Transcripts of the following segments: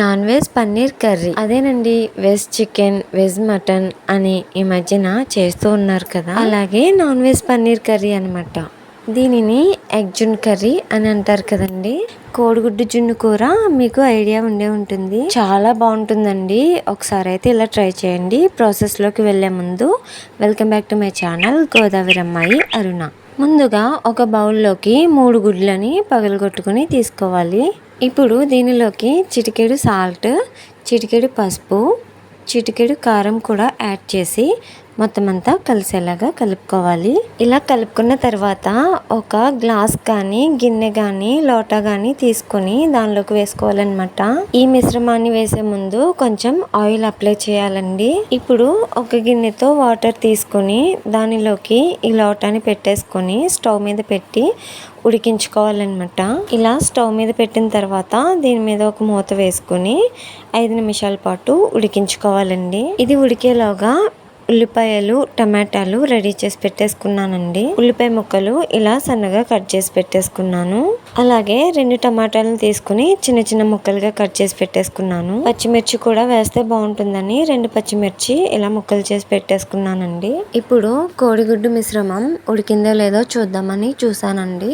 Non veg paneer curry. అదేనండి veg chicken veg mutton అని ఈ మధ్యన చేస్తూ ఉన్నారు కదా. అలాగే నాన్ వెజ్ పన్నీర్ కర్రీ అన్నమాట. దీనిని ఎగ్ జున్ కర్రీ అని అంటారు కదండి. కోడిగుడ్డు జున్ను కూర మీకు ఐడియా ఉండే ఉంటుంది. చాలా బాగుంటుందండి. ఒకసారి అయితే ఇలా ట్రై చేయండి. ప్రాసెస్లోకి వెళ్ళే ముందు welcome back to my channel Godavari అమ్మాయి అరుణ. ముందుగా ఒక బౌల్లోకి మూడు గుడ్లని పగలగొట్టుకుని తీసుకోవాలి. ఇప్పుడు దీనిలోకి చిటికెడు సాల్ట్ చిటికెడు పసుపు చిటికెడు కారం కూడా యాడ్ చేసి మొత్తం అంతా కలిసేలాగా కలుపుకోవాలి. ఇలా కలుపుకున్న తర్వాత ఒక గ్లాస్ కానీ గిన్నె కానీ లోటా కానీ తీసుకొని దానిలోకి వేసుకోవాలన్నమాట. ఈ మిశ్రమాన్ని వేసే ముందు కొంచెం ఆయిల్ అప్లై చేయాలండి. ఇప్పుడు ఒక గిన్నెతో వాటర్ తీసుకొని దానిలోకి ఈ లోటాని పెట్టేసుకొని స్టవ్ మీద పెట్టి ఉడికించుకోవాలన్నమాట. ఇలా స్టవ్ మీద పెట్టిన తర్వాత దీని మీద ఒక మూత వేసుకొని ఐదు నిమిషాల పాటు ఉడికించుకోవాలండి. ఇది ఉడికేలోగా ఉల్లిపాయలు టమాటాలు రెడీ చేసి పెట్టేసుకున్నానండి. ఉల్లిపాయ ముక్కలు ఇలా సన్నగా కట్ చేసి పెట్టేసుకున్నాను. అలాగే రెండు టమాటాలను తీసుకుని చిన్న చిన్న ముక్కలుగా కట్ చేసి పెట్టేసుకున్నాను. పచ్చిమిర్చి కూడా వేస్తే బాగుంటుందని రెండు పచ్చిమిర్చి ఇలా ముక్కలు చేసి పెట్టేసుకున్నానండి. ఇప్పుడు కోడిగుడ్డు మిశ్రమం ఉడికిందో లేదో చూద్దామని చూసానండి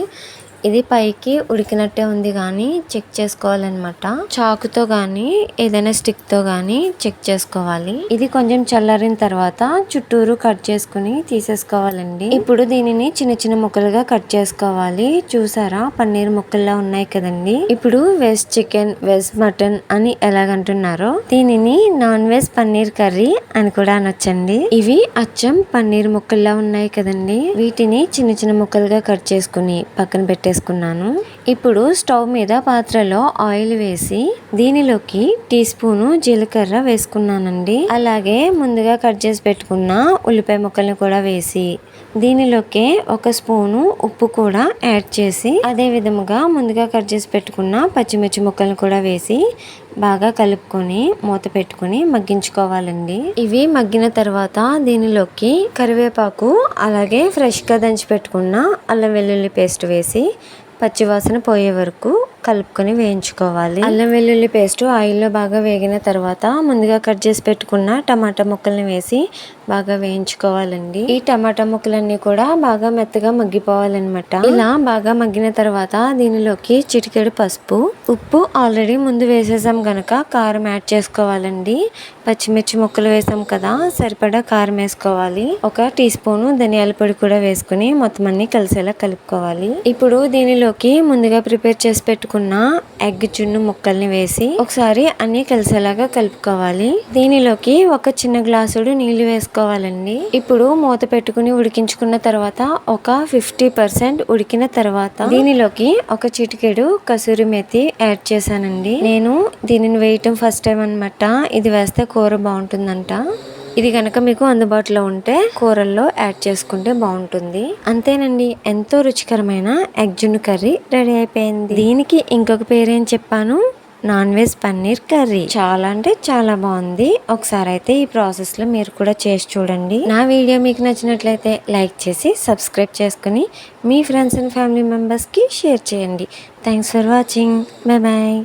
ఇది పైకి ఉడికినట్టే ఉంది కానీ చెక్ చేసుకోవాలన్నమాట. చాకుతో కానీ ఏదైనా స్టిక్తో కానీ చెక్ చేసుకోవాలి. ఇది కొంచెం చల్లారిన తర్వాత చుట్టూరు కట్ చేసుకుని తీసేసుకోవాలండి. ఇప్పుడు దీనిని చిన్న చిన్న ముక్కలుగా కట్ చేసుకోవాలి. చూసారా? పన్నీర్ ముక్కల్లా ఉన్నాయి కదండి. ఇప్పుడు వెజ్ చికెన్ వెజ్ మటన్ అని ఎలాగంటున్నారో దీనిని నాన్ వెజ్ పన్నీర్ కర్రీ అని కూడా అనొచ్చండి. ఇవి అచ్చం పన్నీర్ ముక్కల్లా ఉన్నాయి కదండి. వీటిని చిన్న చిన్న ముక్కలుగా కట్ చేసుకుని పక్కన పెట్టే పెట్టేసుకున్నాను. ఇప్పుడు స్టవ్ మీద పాత్రలో ఆయిల్ వేసి దీనిలోకి టీ స్పూను జీలకర్ర వేసుకున్నానండి. అలాగే ముందుగా కట్ చేసి పెట్టుకున్న ఉల్లిపాయ ముక్కల్ని కూడా వేసి దీనిలోకి ఒక స్పూను ఉప్పు కూడా యాడ్ చేసి అదే విధముగా ముందుగా కట్ చేసి పెట్టుకున్న పచ్చిమిర్చి ముక్కలను కూడా వేసి బాగా కలుపుకొని మూత పెట్టుకుని మగ్గించుకోవాలండి. ఇవి మగ్గిన తర్వాత దీనిలోకి కరివేపాకు అలాగే ఫ్రెష్గా దంచి పెట్టుకున్న అల్లం వెల్లుల్లి పేస్ట్ వేసి పచ్చివాసన పోయే వరకు కలుపుకొని వేయించుకోవాలి. అల్లం వెల్లుల్లి పేస్ట్ ఆయిల్లో బాగా వేగిన తర్వాత ముందుగా కట్ చేసి పెట్టుకున్న టమాటా ముక్కల్ని వేసి బాగా వేయించుకోవాలండి. ఈ టమాటా ముక్కలన్నీ కూడా బాగా మెత్తగా మగ్గిపోవాలన్నమాట. ఇలా బాగా మగ్గిన తర్వాత దీనిలోకి చిటికెడు పసుపు ఉప్పు ఆల్రెడీ ముందు వేసేసాం కనుక కారం యాడ్ చేసుకోవాలండి. పచ్చిమిర్చి ముక్కలు వేసాం కదా సరిపడా కారం వేసుకోవాలి. ఒక టీ స్పూను ధనియాల పొడి కూడా వేసుకుని మొత్తం అన్ని కలిసేలా కలుపుకోవాలి. ఇప్పుడు దీనిలోకి ముందుగా ప్రిపేర్ చేసి పెట్టుకున్న ఎగ్ జున్ను ముక్కల్ని వేసి ఒకసారి అన్ని కలిసేలాగా కలుపుకోవాలి. దీనిలోకి ఒక చిన్న గ్లాసుడు నీళ్ళు వేసుకోవాలండి. ఇప్పుడు మూత పెట్టుకుని ఉడికించుకున్న తర్వాత ఒక ఫిఫ్టీ పర్సెంట్ ఉడికిన తర్వాత దీనిలోకి ఒక చిటికెడు కసూరి మెతి యాడ్ చేశానండి. నేను దీనిని వేయటం ఫస్ట్ టైం అనమాట ఇది వేస్తే కూర బాగుంటుందంట. ఇది కనుక మీకు అందుబాటులో ఉంటే కూరల్లో యాడ్ చేసుకుంటే బాగుంటుంది. అంతేనండి ఎంతో రుచికరమైన ఎగ్ జున్ను కర్రీ రెడీ అయిపోయింది. దీనికి ఇంకొక పేరేం చెప్పాను? Non veg paneer curry. చాలా అంటే చాలా బాగుంది. ఒకసారి అయితే ఈ ప్రాసెస్లో మీరు కూడా చేసి చూడండి. నా వీడియో మీకు నచ్చినట్లయితే లైక్ చేసి సబ్స్క్రైబ్ చేసుకుని మీ ఫ్రెండ్స్ అండ్ ఫ్యామిలీ మెంబర్స్కి షేర్ చేయండి. Thanks for watching. Bye bye.